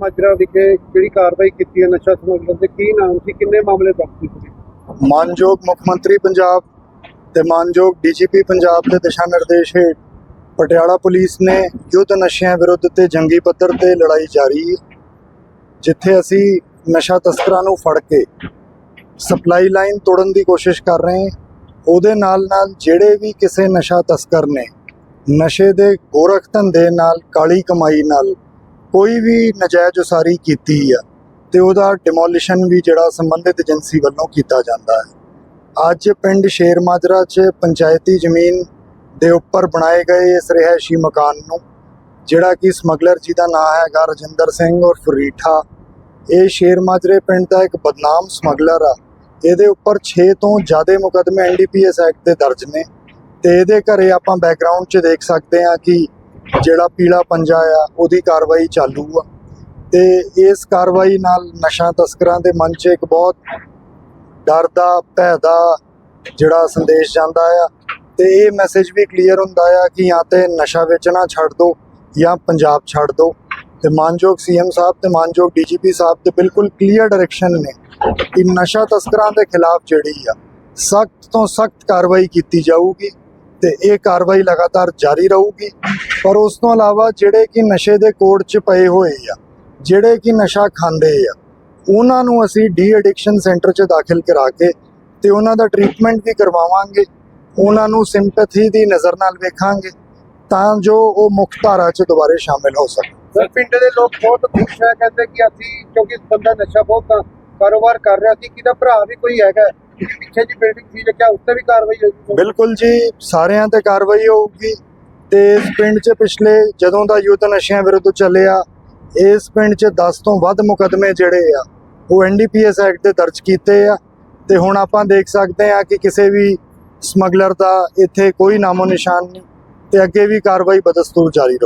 ਮਾਜਰਾ ਵਿਖੇ ਜਿਹੜੀ ਕਾਰਵਾਈ ਕੀਤੀ ਹੈ ਨਸ਼ਾ ਸਮਗਲਰ ਤੇ ਕੀ ਨਾਮ ਸੀ, ਕਿੰਨੇ ਮਾਮਲੇ ਦਰਜ ਕੀਤੇ ਮਾਨਯੋਗ ਮੁੱਖ ਮੰਤਰੀ ਪੰਜਾਬ ਤੇ ਮਾਨਯੋਗ ਡੀਜੀਪੀ ਪੰਜਾਬ ਦੇ ਦਿਸ਼ਾ ਨਿਰਦੇਸ਼ ਹੇਠ ਪਟਿਆਲਾ ਪੁਲਿਸ ਨੇ ਯੁੱਧ ਨਸ਼ਿਆਂ ਵਿਰੁੱਧ ਤੇ ਜੰਗੀ ਪੱਧਰ ਤੇ ਲੜਾਈ ਜਾਰੀ ਹੈ, ਜਿੱਥੇ ਅਸੀਂ ਨਸ਼ਾ ਤਸਕਰਾਂ ਨੂੰ ਫੜ ਕੇ ਸਪਲਾਈ ਲਾਈਨ ਤੋੜਨ ਦੀ ਕੋਸ਼ਿਸ਼ ਕਰ ਰਹੇ ਹਾਂ। ਉਹਦੇ ਨਾਲ ਨਾਲ ਜਿਹੜੇ ਵੀ ਕਿਸੇ ਨਸ਼ਾ ਤਸਕਰ ਨੇ, ਨਸ਼ੇ ਦੇ ਗੋਰਖ ਧੰਦੇ ਨਾਲ ਕਾਲੀ ਕਮਾਈ ਨਾਲ ਕੋਈ ਵੀ ਨਜਾਇਜ਼ ਉਸਾਰੀ ਕੀਤੀ ਆ ਤੇ ਉਹਦਾ ਡਿਮੋਲੀਸ਼ਨ ਵੀ ਜਿਹੜਾ ਸੰਬੰਧਿਤ ਏਜੰਸੀ ਵੱਲੋਂ ਕੀਤਾ ਜਾਂਦਾ ਹੈ। ਅੱਜ ਪਿੰਡ ਸ਼ੇਰ ਮਾਜਰਾ 'ਚ ਪੰਚਾਇਤੀ ਜ਼ਮੀਨ ਦੇ ਉੱਪਰ ਬਣਾਏ ਗਏ ਇਸ ਰਿਹਾਇਸ਼ੀ ਮਕਾਨ ਨੂੰ, ਜਿਹੜਾ ਕਿ ਸਮਗਲਰ ਜੀ ਦਾ ਨਾਮ ਹੈਗਾ ਰਜਿੰਦਰ ਸਿੰਘ ਔਰ ਫਰੀਠਾ। ਇਹ ਸ਼ੇਰ ਮਾਜਰੇ ਪਿੰਡ ਦਾ ਇੱਕ ਬਦਨਾਮ ਸਮਗਲਰ ਆ। ਇਹਦੇ ਉੱਪਰ 6 ਤੋਂ ਜ਼ਿਆਦਾ ਮੁਕਦਮੇ ਐਨਡੀਪੀਐਸ ਐਕਟ ਦੇ ਦਰਜ ਨੇ ਤੇ ਇਹਦੇ ਘਰੇ ਆਪਾਂ ਬੈਕਗ੍ਰਾਉਂਡ 'ਚ ਦੇਖ ਸਕਦੇ ਹਾਂ ਕਿ ਜਿਹੜਾ ਪੀਲਾ ਪੰਜਾ ਆ, ਉਹਦੀ ਕਾਰਵਾਈ ਚਾਲੂ ਆ। ਤੇ ਇਸ ਕਾਰਵਾਈ ਨਾਲ ਨਸ਼ਾ ਤਸਕਰਾਂ ਦੇ ਮਨ 'ਚ ਇੱਕ ਬਹੁਤ ਡਰ ਦਾ, ਭੈ ਦਾ ਜਿਹੜਾ ਸੰਦੇਸ਼ ਜਾਂਦਾ ਆ। ਤੇ ਇਹ ਮੈਸੇਜ ਵੀ ਕਲੀਅਰ ਹੁੰਦਾ ਆ ਕਿ ਜਾਂ ਤੇ ਨਸ਼ਾ ਵੇਚਣਾ ਛੱਡ ਦਿਓ ਜਾਂ ਪੰਜਾਬ ਛੱਡ ਦਿਓ ਤੇ ਮਾਨਯੋਗ ਸੀਐਮ ਸਾਹਿਬ ਤੇ ਮਾਨਯੋਗ ਡੀਜੀਪੀ ਸਾਹਿਬ ਤੇ ਬਿਲਕੁਲ ਕਲੀਅਰ ਡਾਇਰੈਕਸ਼ਨ ਨੇ ਕਿ ਨਸ਼ਾ ਤਸਕਰਾਂ ਦੇ ਖਿਲਾਫ ਜਿਹੜੀ ਆ, ਸਖਤ ਤੋਂ ਸਖਤ ਕਾਰਵਾਈ ਕੀਤੀ ਜਾਊਗੀ। ਤੇ ਇਹ ਕਾਰਵਾਈ ਲਗਾਤਾਰ ਜਾਰੀ ਰਹੂਗੀ। ਪਰ ਉਸ ਤੋਂ ਇਲਾਵਾ ਜਿਹੜੇ ਕਿ ਨਸ਼ੇ ਦੇ ਕੋਡ 'ਚ ਪਏ ਹੋਏ ਆ, ਜਿਹੜੇ ਕਿ ਨਸ਼ਾ ਖਾਂਦੇ ਆ, ਉਹਨਾਂ ਨੂੰ ਅਸੀਂ ਡੀ ਐਡਿਕਸ਼ਨ ਸੈਂਟਰ 'ਚ ਦਾਖਲ ਕਰਾ ਕੇ ਤੇ ਉਹਨਾਂ ਦਾ ਟ੍ਰੀਟਮੈਂਟ ਵੀ ਕਰਵਾਵਾਂਗੇ। ਉਹਨਾਂ ਨੂੰ ਸਿੰਪੈਥੀ ਦੀ ਨਜ਼ਰ ਨਾਲ ਵੇਖਾਂਗੇ ਤਾਂ ਜੋ ਉਹ ਮੁੱਖ ਧਾਰਾ 'ਚ ਦੁਬਾਰੇ ਸ਼ਾਮਿਲ ਹੋ ਸਕਣ। ਸਰ, ਪਿੰਡ ਦੇ ਲੋਕ ਬਹੁਤ ਖੁਸ਼ ਹੈ ਕਹਿੰਦੇ ਕਿ ਅਸੀਂ ਕਿਉਂਕਿ ਬੰਦਾ ਨਸ਼ਾ ਬਹੁਤ ਕਾਰੋਬਾਰ ਕਰ ਰਿਹਾ ਸੀ, ਕਿਹਦਾ ਭਰਾ ਵੀ ਕੋਈ ਹੈਗਾ। ਜਿਹਦੀ ਪਿੱਛੇ ਜੀ ਬਿਲਡਿੰਗ ਸੀ ਲੱਗਿਆ ਉਸ ਤੇ ਵੀ ਕਾਰਵਾਈ ਹੋਈ ਬਿਲਕੁਲ ਜੀ, ਸਾਰਿਆਂ ਤੇ ਕਾਰਵਾਈ ਹੋਊਗੀ। ਤੇ ਇਸ ਪਿੰਡ 'ਚ ਪਿਛਲੇ ਜਦੋਂ ਦਾ ਯੁੱਧ ਨਸ਼ਿਆਂ ਵਿਰੁੱਧ ਚੱਲਿਆ, ਇਸ ਪਿੰਡ 'ਚ 10 ਤੋਂ ਵੱਧ ਮੁਕਦਮੇ ਜਿਹੜੇ ਆ, ਉਹ ਐਨਡੀਪੀਐਸ ਐਕਟ ਦੇ ਦਰਜ ਕੀਤੇ ਆ। ਤੇ ਹੁਣ ਆਪਾਂ ਦੇਖ ਸਕਦੇ ਆ ਕਿ ਕਿਸੇ ਵੀ ਸਮਗਲਰ ਦਾ ਇੱਥੇ ਕੋਈ ਨਾਮੋ ਨਿਸ਼ਾਨ ਨਹੀਂ, ਤੇ ਅੱਗੇ ਵੀ ਕਾਰਵਾਈ ਬਦਸਤੂਰ ਜਾਰੀ ਰਹੂ